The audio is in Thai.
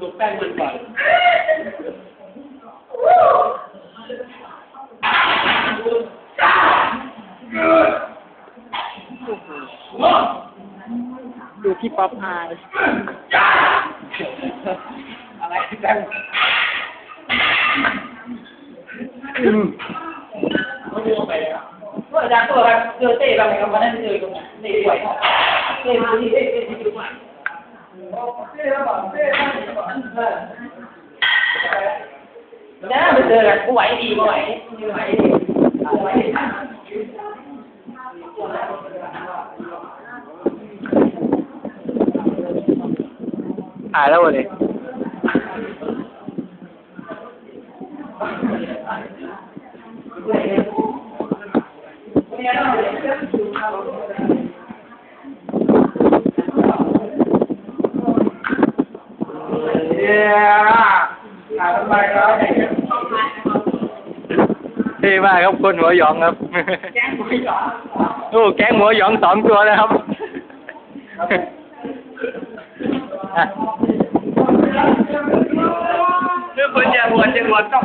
ดูดแป้งมันก่อนดูพี่ป๊อปอายอะไรกันเขาดูไปเลยครับเมื่ออาจารย์ตัวครับเจอเต้บ้างไหมครับวันนั้นเจอตรงไหนเต้ป่วยเต้มาที่เต้ เต้ที่ดูมาเต้แล้วบอกเต้บ้างบอ ที่มากครับคนหัวหยองครับ แกงหัวหยองโอ้แก๊งหัวหยองสองตัวนะครับอะคือคนอย่าบวชจะบวชต้อง